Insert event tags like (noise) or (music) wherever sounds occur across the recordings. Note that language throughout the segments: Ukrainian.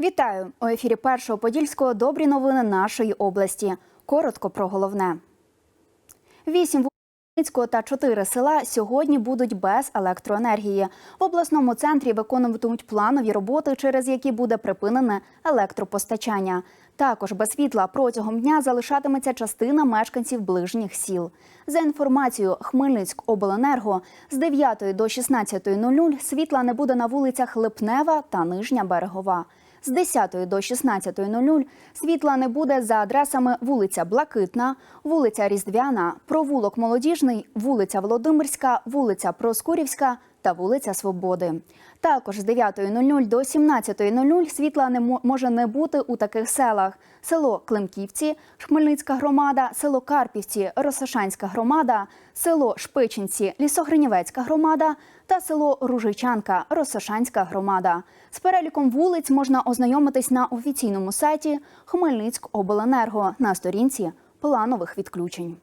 Вітаю у ефірі першого подільського. Добрі новини нашої області. Коротко про головне. Вісім Хмельницького та чотири села сьогодні будуть без електроенергії. В обласному центрі виконуватимуть планові роботи, через які буде припинене електропостачання. Також без світла протягом дня залишатиметься частина мешканців ближніх сіл. За інформацією Хмельницькобленерго, з 9 до 16.00 світла не буде на вулицях Липнева та Нижня Берегова. З 10 до 16.00 світла не буде за адресами вулиця Блакитна, вулиця Різдвяна, провулок Молодіжний, вулиця Володимирська, вулиця Проскурівська та вулиця Свободи. Також з 9.00 до 17.00 світла не може не бути у таких селах: село Климківці, Хмельницька громада, село Карпівці, Росошанська громада, село Шпичинці, Лісогринівецька громада та село Ружичанка, Росошанська громада. З переліком вулиць можна ознайомитись на офіційному сайті Хмельницькобленерго на сторінці планових відключень.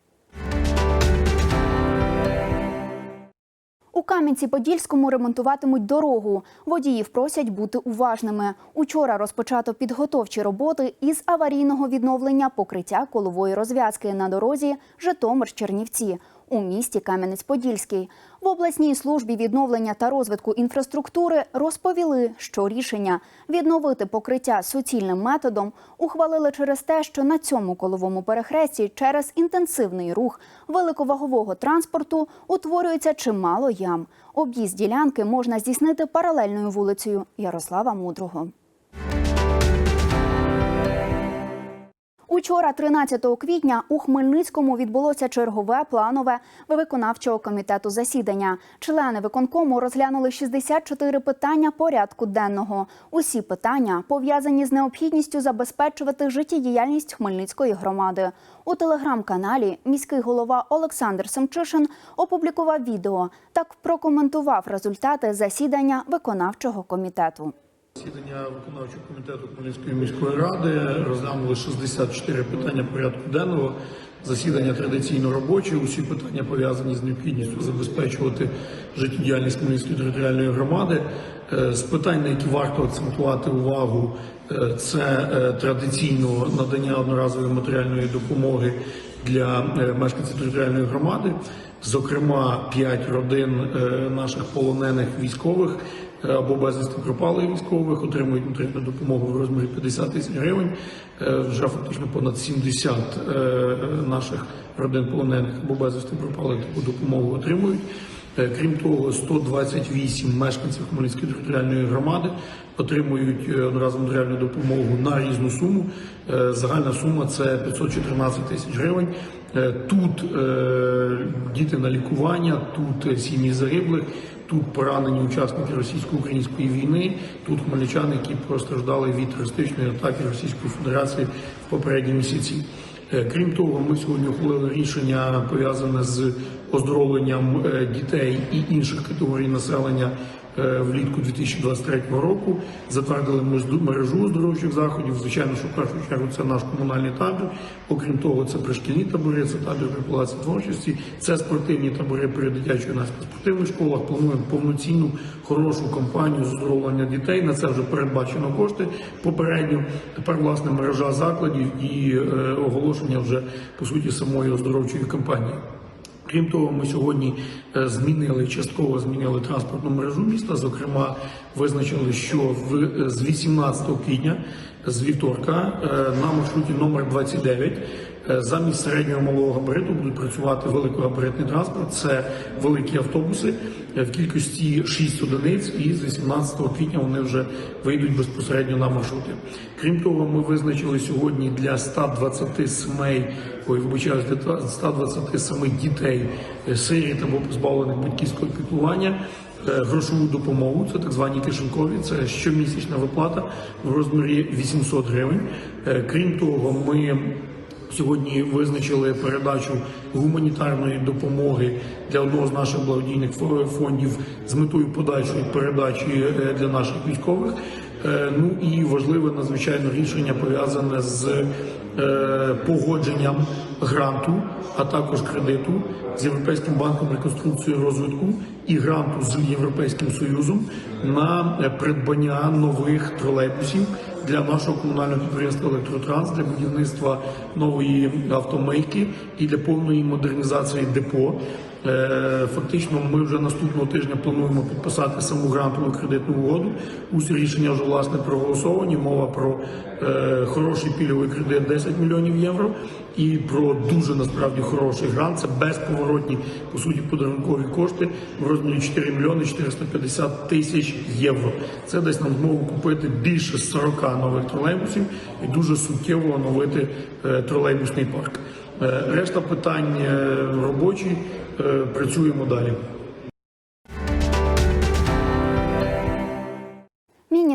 Кам'янці-Подільському ремонтуватимуть дорогу. Водіїв просять бути уважними. Учора розпочато підготовчі роботи із аварійного відновлення покриття колової розв'язки на дорозі Житомир-Чернівці у місті Кам'янець-Подільський. В обласній службі відновлення та розвитку інфраструктури розповіли, що рішення відновити покриття суцільним методом ухвалили через те, що на цьому коловому перехресті через інтенсивний рух великовагового транспорту утворюється чимало ям. Об'їзд ділянки можна здійснити паралельною вулицею Ярослава Мудрого. Учора, 13 квітня, у Хмельницькому відбулося чергове планове виконавчого комітету засідання. Члени виконкому розглянули 64 питання порядку денного. Усі питання пов'язані з необхідністю забезпечувати життєдіяльність Хмельницької громади. У телеграм-каналі міський голова Олександр Семчишин опублікував відео. Так прокоментував результати засідання виконавчого комітету. Засідання виконавчого комітету Хмельницької міської ради розглянули 64 питання порядку денного. Засідання традиційно робоче. Усі питання пов'язані з необхідністю забезпечувати життєдіяльність Хмельницької територіальної громади. Е, З питань, на які варто акцентувати увагу, е, це е, традиційно надання одноразової матеріальної допомоги для мешканців територіальної громади. Зокрема, п'ять родин е, наших полонених військових е, або безвісти пропалих військових отримують матеріальну допомогу в розмірі 50 тисяч гривень. Е, Вже фактично понад 70 е, наших родин полонених або безвісти пропалих таку допомогу отримують. Крім того, 128 мешканців Хмельницької територіальної громади отримують одноразову матеріальну допомогу на різну суму. Загальна сума це 514 тисяч гривень. Е, Тут е, діти на лікування, тут сім'ї загиблих, тут поранені учасники російсько-української війни, тут хмельничани, які постраждали від терористичної атаки Російської Федерації в попередні місяці. Е, Крім того, ми сьогодні ухвалили рішення пов'язане з оздоровленням дітей і інших категорій населення влітку 2023 року. Затвердили мережу оздоровчих заходів. Звичайно, що в першу чергу це наш комунальний табір. Окрім того, це пришкільні табори, це табір при творчості, це спортивні табори при дитячої юнацької спортивних школах. Плануємо повноцінну хорошу кампанію з оздоровлення дітей. На це вже передбачено кошти попередньо. Тепер власне мережа закладів і е, оголошення вже по суті самої оздоровчої кампанії. Крім того, ми сьогодні е, змінили частково змінили транспортну мережу міста. Зокрема, визначили, що в е, з 18 квітня з вівторка е, на маршруті номер 29 е, замість середнього малого габариту будуть працювати великогабаритний транспорт. Це великі автобуси е, в кількості 6 одиниць, і з 18 квітня вони вже вийдуть безпосередньо на маршрути. Крім того, ми визначили сьогодні для 120 сімей, ой, вибачаюсь, для 127 дітей е, сиріт або позбавлених батьківського піклування. е, Грошову допомогу, це так звані кишенькові, це щомісячна виплата в розмірі 800 гривень. Е, Крім того, ми Сьогодні визначили передачу гуманітарної допомоги для одного з наших благодійних фондів з метою подальшої передачі е, для наших військових. Е, Ну і важливе надзвичайно рішення пов'язане з е, погодженням гранту, а також кредиту з Європейським банком реконструкції розвитку і гранту з Європейським Союзом на придбання нових тролейбусів для нашого комунального підприємства Електротранс для будівництва нової автомийки і для повної модернізації депо. Е, Фактично, ми вже наступного тижня плануємо підписати саму грантову кредитну угоду. Усі рішення вже власне проголосовані. Мова про е, хороший пільговий кредит 10 мільйонів євро і про дуже насправді хороший грант. Це безповоротні по суті подарункові кошти в розмірі 4 мільйони 450 тисяч євро. Це дасть нам змогу купити більше 40 нових тролейбусів і дуже суттєво оновити е, тролейбусний парк. Е, Решта питань е, робочі. Е, Працюємо далі.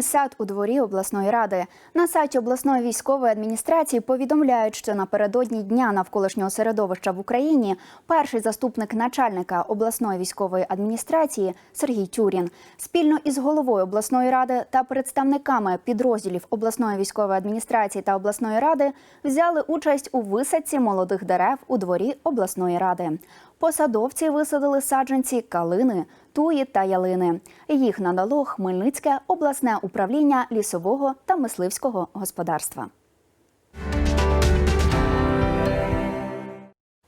Міні-сад у дворі обласної ради на сайті обласної військової адміністрації повідомляють, що напередодні дня навколишнього середовища в Україні перший заступник начальника обласної військової адміністрації Сергій Тюрін спільно із головою обласної ради та представниками підрозділів обласної військової адміністрації та обласної ради взяли участь у висадці молодих дерев у дворі обласної ради. Посадовці висадили саджанці калини, туї та ялини. Їх надало Хмельницьке обласне управління лісового та мисливського господарства.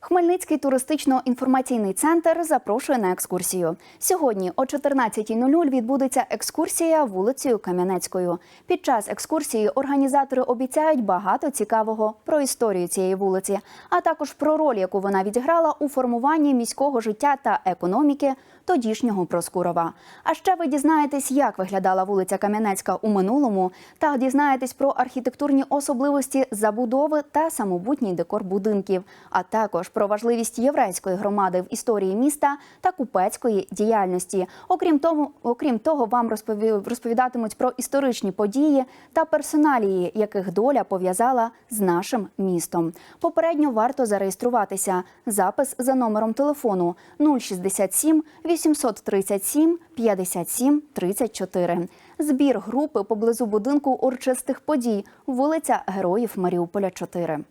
Хмельницький туристично-інформаційний центр запрошує на екскурсію. Сьогодні о 14.00 відбудеться екскурсія вулицею Кам'янецькою. Під час екскурсії організатори обіцяють багато цікавого про історію цієї вулиці, а також про роль, яку вона відіграла у формуванні міського життя та економіки тодішнього Проскурова. А ще ви дізнаєтесь, як виглядала вулиця Кам'янецька у минулому, та дізнаєтесь про архітектурні особливості забудови та самобутній декор будинків, а також про важливість єврейської громади в історії міста та купецької діяльності. Окрім того, окрім того, вам розпові- розповідатимуть про історичні події та персоналії, яких доля пов'язала з нашим містом. Попередньо варто зареєструватися. Запис за номером телефону 067 837 57 34. Збір групи поблизу будинку урчистих подій, вулиця Героїв Маріуполя 4.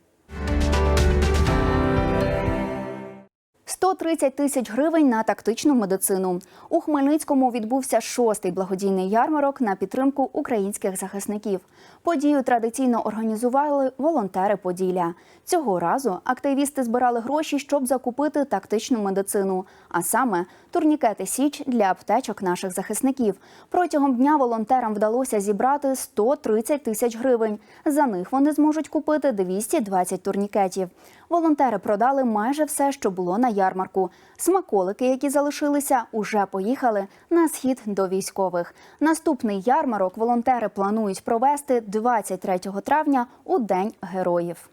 130 тисяч гривень на тактичну медицину. У Хмельницькому відбувся шостий благодійний ярмарок на підтримку українських захисників. Подію традиційно організували волонтери Поділля. Цього разу активісти збирали гроші, щоб закупити тактичну медицину, а саме турнікети Січ для аптечок наших захисників. Протягом дня волонтерам вдалося зібрати 130 тисяч гривень. За них вони зможуть купити 220 турнікетів. Волонтери продали майже все, що було на ярмарку. Смаколики, які залишилися, уже поїхали на схід до військових. Наступний ярмарок волонтери планують провести 23 травня у День героїв.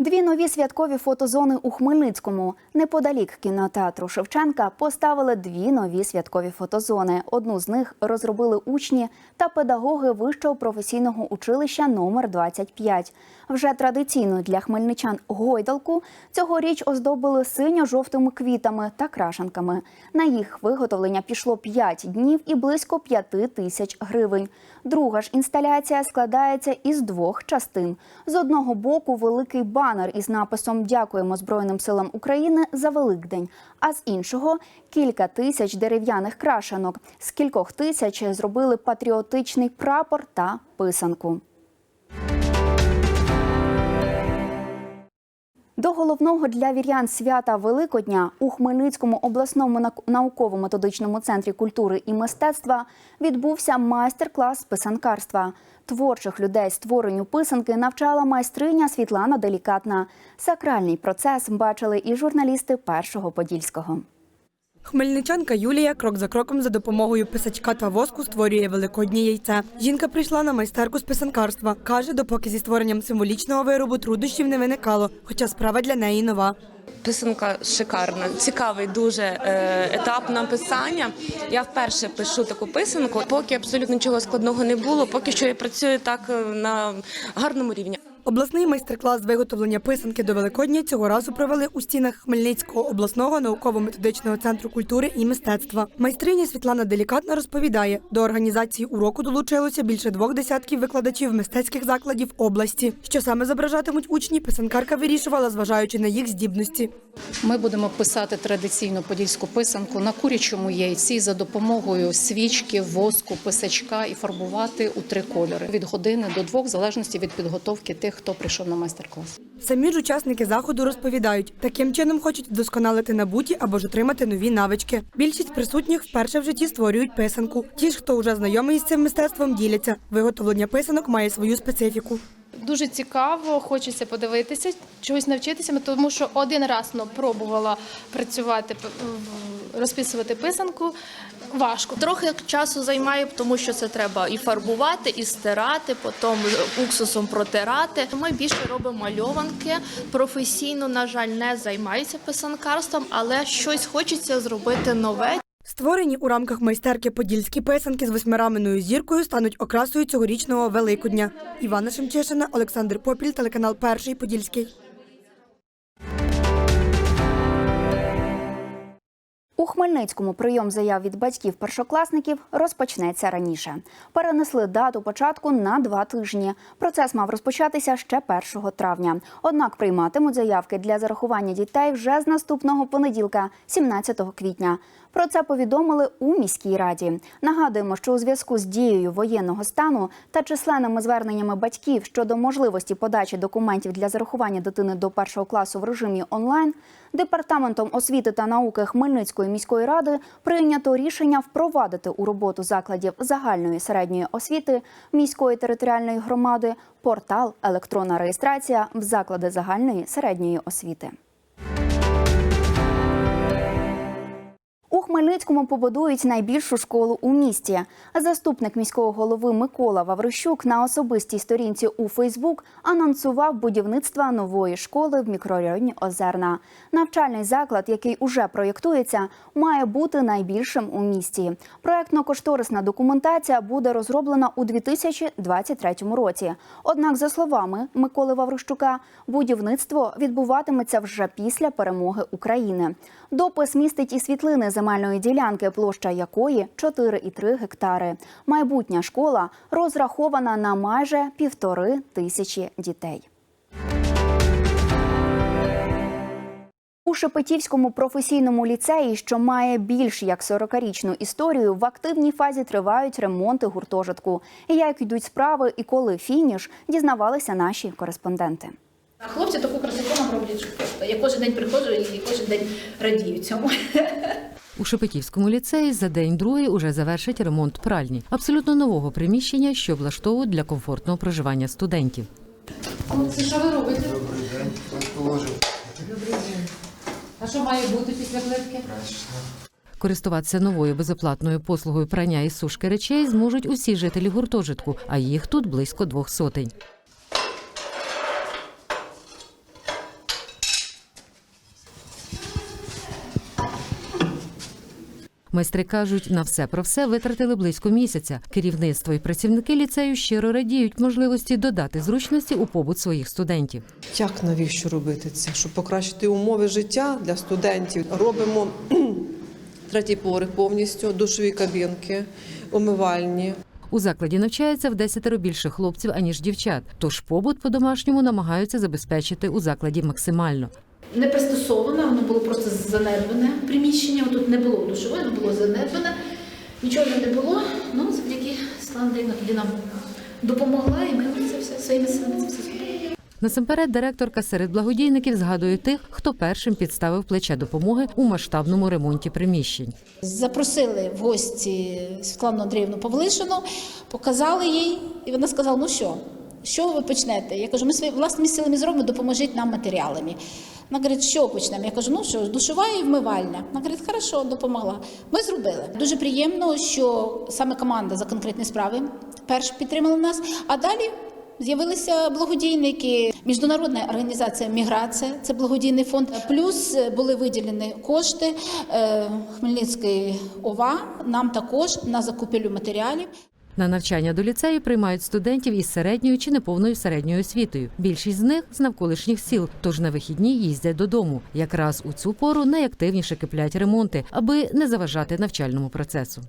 Дві нові святкові фотозони у Хмельницькому. Неподалік кінотеатру Шевченка поставили дві нові святкові фотозони. Одну з них розробили учні та педагоги вищого професійного училища номер 25. Вже традиційно для хмельничан гойдалку цьогоріч оздобили синьо-жовтими квітами та крашенками. На їх виготовлення пішло 5 днів і близько 5 тисяч гривень. Друга ж інсталяція складається із двох частин. З одного боку великий банер із написом Дякуємо Збройним силам України за Великдень. А з іншого кілька тисяч дерев'яних крашенок. З кількох тисяч зробили патріотичний прапор та писанку. До головного для вірян свята Великодня у Хмельницькому обласному науково-методичному центрі культури і мистецтва відбувся майстер-клас писанкарства. Творчих людей створенню писанки навчала майстриня Світлана Делікатна. Сакральний процес бачили і журналісти першого подільського. Хмельничанка Юлія крок за кроком за допомогою писачка та воску створює великоднє яйце. Жінка прийшла на майстерку з писанкарства. Каже, допоки зі створенням символічного виробу труднощів не виникало, хоча справа для неї нова. Писанка шикарна, цікавий дуже е, етап написання. Я вперше пишу таку писанку. Поки абсолютно нічого складного не було, поки що я працюю так е, на гарному рівні. Обласний майстер-клас з виготовлення писанки до Великодня цього разу провели у стінах Хмельницького обласного науково-методичного центру культури і мистецтва. Майстриня Світлана Делікатна розповідає, до організації уроку долучилося більше двох десятків викладачів мистецьких закладів області. Що саме зображатимуть учні, писанкарка вирішувала, зважаючи на їх здібності. Ми будемо писати традиційну подільську писанку на курячому яйці за допомогою свічки, воску, писачка і фарбувати у три кольори від години до двох, в залежності від підготовки тих, хто прийшов на майстер-клас. Самі ж учасники заходу розповідають, таким чином хочуть вдосконалити набуті або ж отримати нові навички. Більшість присутніх вперше в житті створюють писанку. Ті ж, хто вже знайомий з цим мистецтвом, діляться. Виготовлення писанок має свою специфіку. Дуже цікаво, хочеться подивитися, чогось навчитися, тому що один раз ну, пробувала працювати, розписувати писанку. Важко. Трохи часу займає, тому що це треба і фарбувати, і стирати, потім уксусом протирати. Ми більше робимо мальованки. Професійно, на жаль, не займаюся писанкарством, але щось хочеться зробити нове. Створені у рамках майстерки подільські писанки з восьмираменою зіркою стануть окрасою цьогорічного Великодня. Івана Шемчишина, Олександр Попіль, телеканал Перший Подільський. У Хмельницькому прийом заяв від батьків першокласників розпочнеться раніше. Перенесли дату початку на два тижні. Процес мав розпочатися ще 1 травня. Однак прийматимуть заявки для зарахування дітей вже з наступного понеділка, 17 квітня. Про це повідомили у міській раді. Нагадуємо, що у зв'язку з дією воєнного стану та численними зверненнями батьків щодо можливості подачі документів для зарахування дитини до першого класу в режимі онлайн, департаментом освіти та науки Хмельницької міської ради прийнято рішення впровадити у роботу закладів загальної середньої освіти міської територіальної громади портал електронна реєстрація в заклади загальної середньої освіти. Хмельницькому побудують найбільшу школу у місті. Заступник міського голови Микола Ваврищук на особистій сторінці у Фейсбук анонсував будівництво нової школи в мікрорайоні Озерна. Навчальний заклад, який уже проєктується, має бути найбільшим у місті. Проектно-кошторисна документація буде розроблена у 2023 році. Однак, за словами Миколи Ваврищука, будівництво відбуватиметься вже після перемоги України. Допис містить і світлини земельної ділянки, площа якої 4,3 гектари. Майбутня школа розрахована на майже півтори тисячі дітей. У Шепетівському професійному ліцеї, що має більш як 40-річну історію, в активній фазі тривають ремонти гуртожитку. Як йдуть справи і коли фініш, дізнавалися наші кореспонденти. А хлопці таку красоту роблять. Я кожен день приходжу і кожен день радію цьому. У Шепетівському ліцеї за день-другий уже завершать ремонт пральні, абсолютно нового приміщення, що облаштовують для комфортного проживання студентів. Це що ви робите? А що має бути після плитки? Користуватися новою безоплатною послугою прання і сушки речей зможуть усі жителі гуртожитку, а їх тут близько двох сотень. Майстри кажуть, на все про все витратили близько місяця. Керівництво і працівники ліцею щиро радіють можливості додати зручності у побут своїх студентів. Як навіщо робити це? Щоб покращити умови життя для студентів. Робимо (clears throat) третій поверх повністю, душові кабінки, умивальні. У закладі навчається в десятеро більше хлопців аніж дівчат. Тож побут по-домашньому намагаються забезпечити у закладі максимально. Не пристосоване, воно було просто занедбане приміщення. Тут не було душової, воно було занедбане. Нічого не було. Ну, завдяки Світлана тоді нам допомогла, і ми це все своїми силами це все зробили. Насамперед, директорка серед благодійників згадує тих, хто першим підставив плече допомоги у масштабному ремонті приміщень. Запросили в гості Світлану Андріївну Павлишину, показали їй, і вона сказала: ну що, що ви почнете? Я кажу, ми свої власними силами зробимо, допоможіть нам матеріалами. Вона говорить, що почнемо? Я кажу, ну що, душова і вмивальня. Вона говорить, хорошо, допомогла. Ми зробили. Дуже приємно, що саме команда за конкретні справи перш підтримала нас, а далі. З'явилися благодійники, міжнародна організація Міграція, це благодійний фонд. Плюс були виділені кошти е, Хмельницької ОВА. Нам також на закупівлю матеріалів. На навчання до ліцею приймають студентів із середньою чи неповною середньою освітою. Більшість з них з навколишніх сіл, тож на вихідні їздять додому. Якраз у цю пору найактивніше киплять ремонти, аби не заважати навчальному процесу.